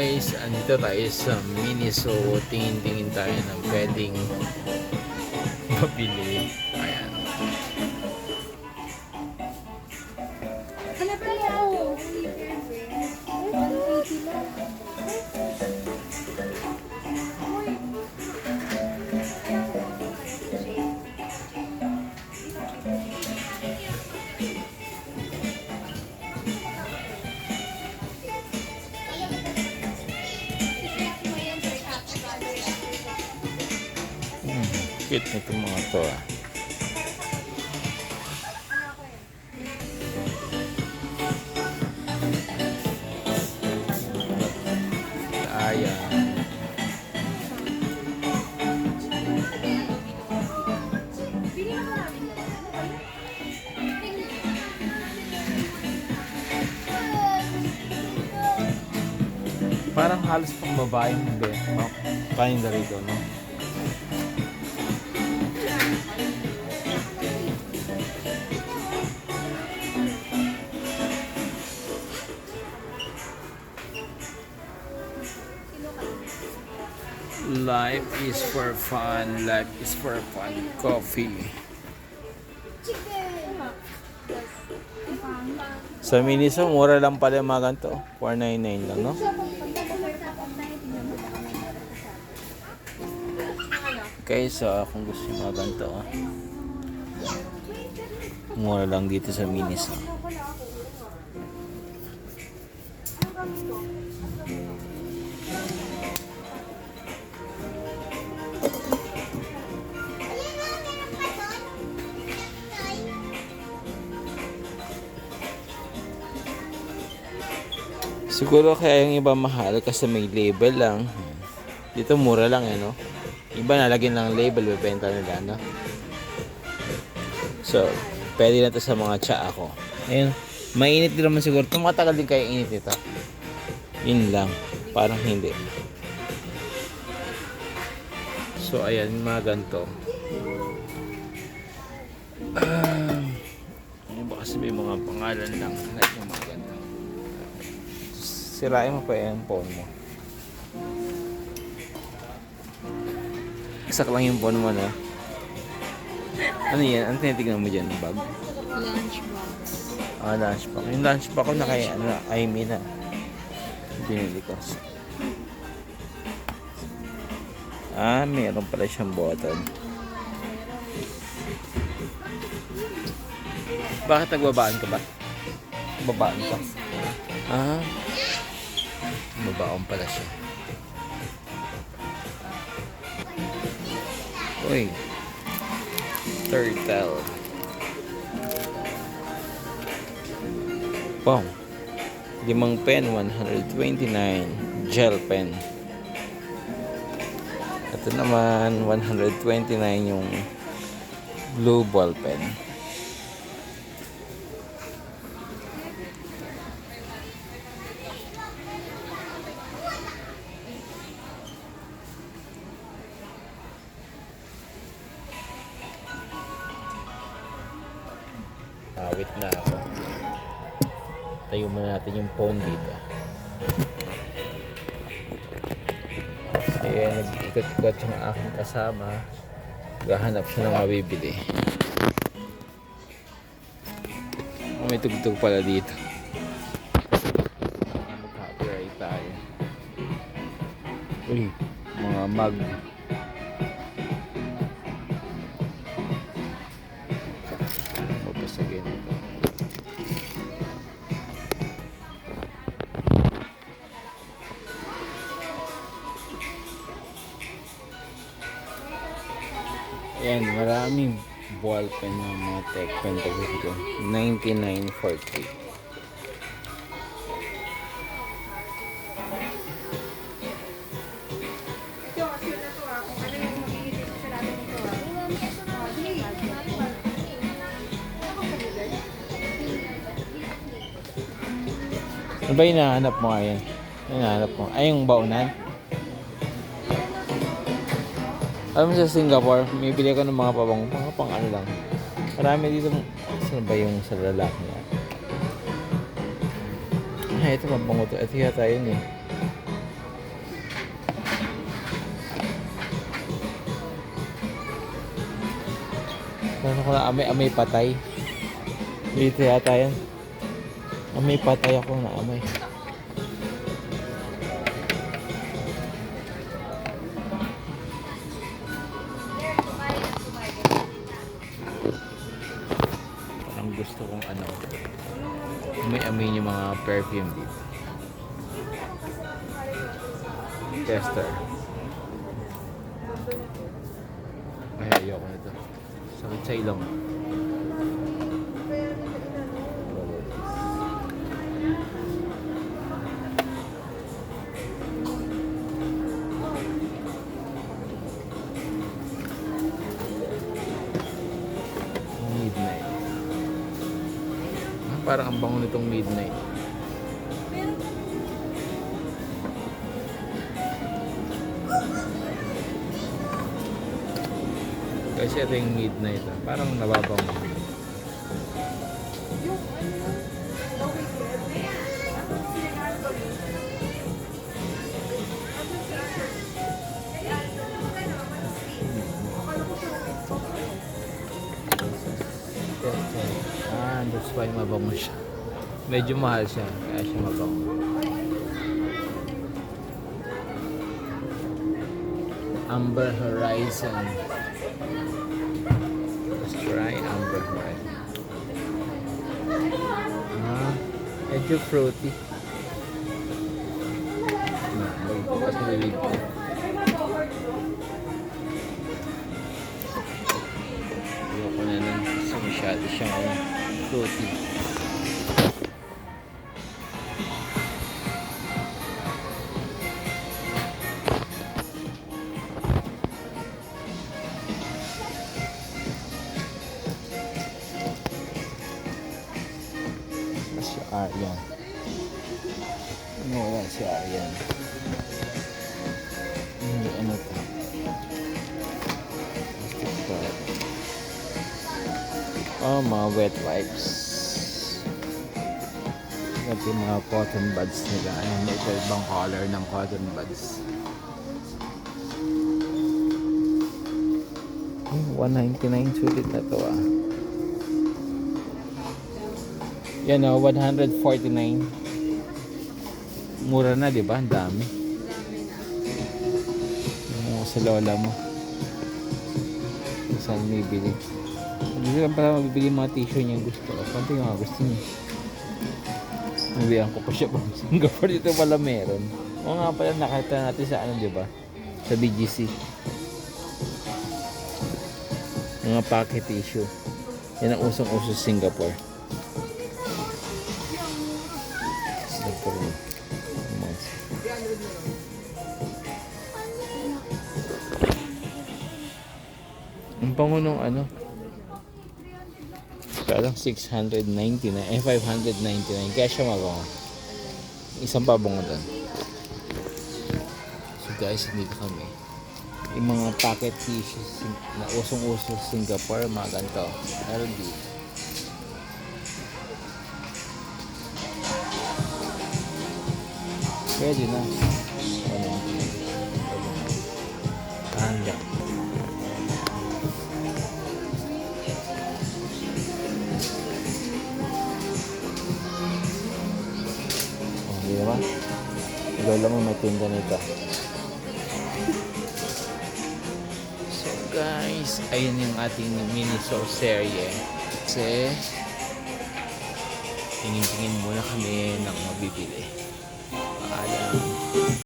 guys, andito tayo sa Miniso. Tingin-tingin tayo ng pwedeng mabili. Hmm, cute nito mga to ah. Ayan. Parang halos pang babae yung be. Oh, kain na rito, no? Life is for fun. Life is for fun. Coffee. Sa Miniso, mura lang pala yung mga ganito. 499 lang, no? Okay, so kung gusto nyo mga ganito, ah, mura lang dito sa Miniso. Siguro kaya yung iba mahal kasi may label lang. Dito mura lang eh, no? Iba nalagyan ng label, bebenta nila, no? So, pwede na to sa mga tsa ako. Ayun, mainit din naman siguro. Tumatagal din kaya init nito. Yun lang. Parang hindi. So, ayan, mga ganito. Ah, yung ba kasi may mga pangalan lang. Like yung mga. Sirain mo pa yung phone mo. Isak lang yung phone mo na. Ano yan? Ano tinitignan mo dyan? Bag? Lunchbox. Ah, lunchbox. Yung lunchbox ko na kay, ano, I mean na. Binili ko. Ah, meron pala siyang button. Bakit nagbabaan ka ba? Babaan ka? Ah, babaon pala siya. Uy, turtle. Wow. Limang pen, 129. Gel pen. Ito naman, 129 yung blue ball pen. Awit na ako. Tayo muna natin yung phone dito. Kaya nag-ikot-ikot yung aking kasama. Gahanap siya ng mabibili. Oh, may tugtog pala dito. Mag-copyright tayo. Uy, mga mag. Ayan, maraming ballpen ng mga tech pen dito. 99.43. Ito, sure na to ah. Kung ano ba hinahanap mo ngayon? Hinahanap mo? Ay, yung baunan? Alam mo sa Singapore, may bili ka ng mga pabango, mga pang ano lang. Marami dito, saan ba yung sa lalaki niya? Ay, ito mabango to. Ito yata yun eh. Ano ko na amay, amay patay. Dito yata yan. Amay patay ako na amay. Perfume dito. Tester. Ay, ayoko nito. Sakit sa ilong. Midnight. Ah, parang ang bango nitong midnight. Kasi ito yung midnight. Ah. Parang nababango. Ah, that's why mabango siya. Medyo mahal siya, kaya siya mabango. Amber Horizon. Amber Horizon. Ah, medyo fruity. Ah, Mas bibig ko. Ayoko na nun kasi masyado siyang ano, fruity. Ano wala si Aryan? Hindi, ano to? Oh, mga wet wipes. Ito yung mga cotton buds nila. Ayan, may iba ibang color ng cotton buds. Hmm, 199 sulit na to ah. Yan o, 149. Mura na, di ba? Ang dami. Ano sa lola mo? Saan may bili? Hindi lang pala mabibili mga tissue niya gusto ko. Konti yung mga gusto niya. Nabihan ko pa siya pang Singapore. Dito pala meron. O nga pala nakita natin sa ano, di ba? Sa BGC. Mga pocket tissue. Yan ang usong-uso sa. Singapore. Ang pango nung ano? Kaya lang 699, eh 599. Kaya siya mabango. Isang pabango doon. So guys, dito kami. Yung mga packet tissues na usong-uso Singapore, mga ganito. Dito. Pwede na. Di ba? Lola mo may tinda nito. So guys, ayun yung ating mini show serye. Kasi tingin-tingin muna kami ng mabibili. Paalam.